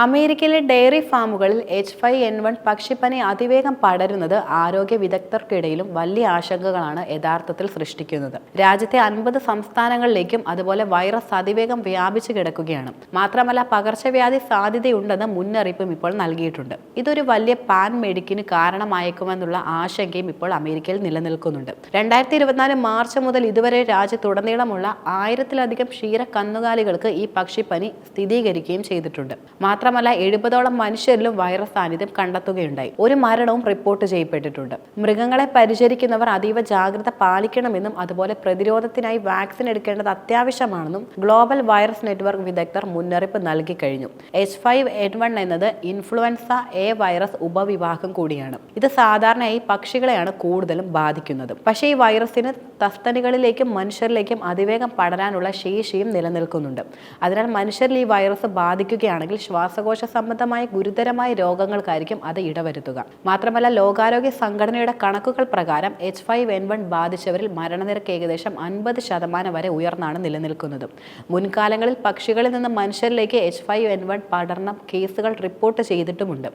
അമേരിക്കയിലെ ഡെയറി ഫാമുകളിൽ H five N one പക്ഷിപ്പനി അതിവേഗം പടരുന്നത് ആരോഗ്യ വിദഗ്ധർക്കിടയിലും വലിയ ആശങ്കകളാണ് യഥാർത്ഥത്തിൽ സൃഷ്ടിക്കുന്നത്. രാജ്യത്തെ അൻപത് സംസ്ഥാനങ്ങളിലേക്കും അതുപോലെ വൈറസ് അതിവേഗം വ്യാപിച്ചു കിടക്കുകയാണ്. മാത്രമല്ല പകർച്ചവ്യാധി സാധ്യതയുണ്ടെന്ന് മുന്നറിയിപ്പും ഇപ്പോൾ നൽകിയിട്ടുണ്ട്. ഇതൊരു വലിയ പാൻ മെഡിക്കിന് കാരണമായേക്കുമെന്നുള്ള ആശങ്കയും ഇപ്പോൾ അമേരിക്കയിൽ നിലനിൽക്കുന്നുണ്ട്. രണ്ടായിരത്തി ഇരുപത്തിനാല് മാർച്ച് മുതൽ ഇതുവരെ രാജ്യത്തുടനീളമുള്ള ആയിരത്തിലധികം ക്ഷീര കന്നുകാലികൾക്ക് ഈ പക്ഷിപ്പനി സ്ഥിരീകരിക്കുകയും ചെയ്തിട്ടുണ്ട്. മാത്രമല്ല എഴുപതോളം മനുഷ്യരിലും വൈറസ് സാന്നിധ്യം കണ്ടെത്തുകയുണ്ടായി. ഒരു മരണവും റിപ്പോർട്ട് ചെയ്യപ്പെട്ടിട്ടുണ്ട്. മൃഗങ്ങളെ പരിചരിക്കുന്നവർ അതീവ ജാഗ്രത പാലിക്കണമെന്നും അതുപോലെ പ്രതിരോധത്തിനായി വാക്സിൻ എടുക്കേണ്ടത് അത്യാവശ്യമാണെന്നും ഗ്ലോബൽ വൈറസ് നെറ്റ്വർക്ക് വിദഗ്ധർ മുന്നറിയിപ്പ് നൽകി കഴിഞ്ഞു. എച്ച് ഫൈവ് എൻ വൺ എന്നത് ഇൻഫ്ലുവൻസ എ വൈറസ് ഉപവിഭാഗം കൂടിയാണ്. ഇത് സാധാരണയായി പക്ഷികളെയാണ് കൂടുതലും ബാധിക്കുന്നത്. പക്ഷേ ഈ വൈറസിന് തസ്തനികളിലേക്കും മനുഷ്യരിലേക്കും അതിവേഗം പടരാനുള്ള ശേഷിയും നിലനിൽക്കുന്നുണ്ട്. അതിനാൽ മനുഷ്യരിൽ ഈ വൈറസ് ബാധിക്കുകയാണെങ്കിൽ ശ്വാസകോശ സംബന്ധമായ ഗുരുതരമായ രോഗങ്ങൾക്കായിരിക്കും അത് ഇടവരുത്തുക. മാത്രമല്ല ലോകാരോഗ്യ സംഘടനയുടെ കണക്കുകൾ പ്രകാരം എച്ച് ഫൈവ് എൻ വൺ ബാധിച്ചവരിൽ മരണനിരക്ക് ഏകദേശം അൻപത് ശതമാനം വരെ ഉയർന്നാണ് നിലനിൽക്കുന്നത്. മുൻകാലങ്ങളിൽ പക്ഷികളിൽ നിന്ന് മനുഷ്യരിലേക്ക് എച്ച് ഫൈവ് എൻ വൺ പടർന്ന കേസുകൾ റിപ്പോർട്ട് ചെയ്തിട്ടുമുണ്ട്.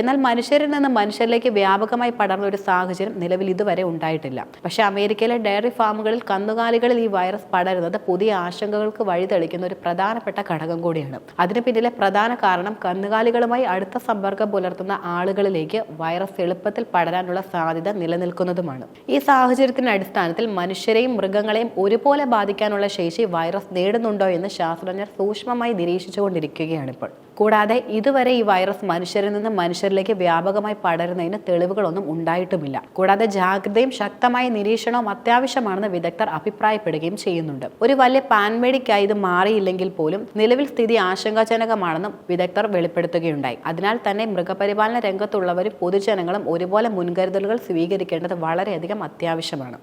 എന്നാൽ മനുഷ്യരിൽ നിന്ന് മനുഷ്യരിലേക്ക് വ്യാപകമായി പടർന്ന ഒരു സാഹചര്യം നിലവിൽ ഇതുവരെ ഉണ്ടായിട്ടില്ല. പക്ഷേ അമേരിക്കയിലെ ഡയറി ഫാമുകളിൽ കന്നുകാലികളിൽ ഈ വൈറസ് പടരുന്നത് പുതിയ ആശങ്കകൾക്ക് വഴിതെളിക്കുന്ന ഒരു പ്രധാനപ്പെട്ട ഘടകം കൂടിയാണ്. അതിന് പിന്നിലെ പ്രധാന കാരണം കന്നുകാലികളുമായി അടുത്ത സമ്പർക്കം പുലർത്തുന്ന ആളുകളിലേക്ക് വൈറസ് എളുപ്പത്തിൽ പടരാനുള്ള സാധ്യത നിലനിൽക്കുന്നതുമാണ്. ഈ സാഹചര്യത്തിന്റെ അടിസ്ഥാനത്തിൽ മനുഷ്യരെയും മൃഗങ്ങളെയും ഒരുപോലെ ബാധിക്കാനുള്ള ശേഷി വൈറസ് നേടുന്നുണ്ടോ എന്ന് ശാസ്ത്രജ്ഞർ സൂക്ഷ്മമായി നിരീക്ഷിച്ചുകൊണ്ടിരിക്കുകയാണ് ഇപ്പോൾ കൂടാതെ ഇതുവരെ ഈ വൈറസ് മനുഷ്യരിൽ നിന്ന് മനുഷ്യരിലേക്ക് വ്യാപകമായി പടരുന്നതിന് തെളിവുകളൊന്നും ഉണ്ടായിട്ടുമില്ല. കൂടാതെ ജാഗ്രതയും ശക്തമായ നിരീക്ഷണവും അത്യാവശ്യമാണെന്ന് വിദഗ്ധർ അഭിപ്രായപ്പെടുകയും ചെയ്യുന്നുണ്ട്. ഒരു വലിയ പാൻമേഡിക്കായി ഇത് മാറിയില്ലെങ്കിൽ പോലും നിലവിൽ സ്ഥിതി ആശങ്കാജനകമാണെന്നും വിദഗ്ധർ വെളിപ്പെടുത്തുകയുണ്ടായി. അതിനാൽ തന്നെ മൃഗപരിപാലന രംഗത്തുള്ളവരും പൊതുജനങ്ങളും ഒരുപോലെ മുൻകരുതലുകൾ സ്വീകരിക്കേണ്ടത് വളരെയധികം അത്യാവശ്യമാണ്.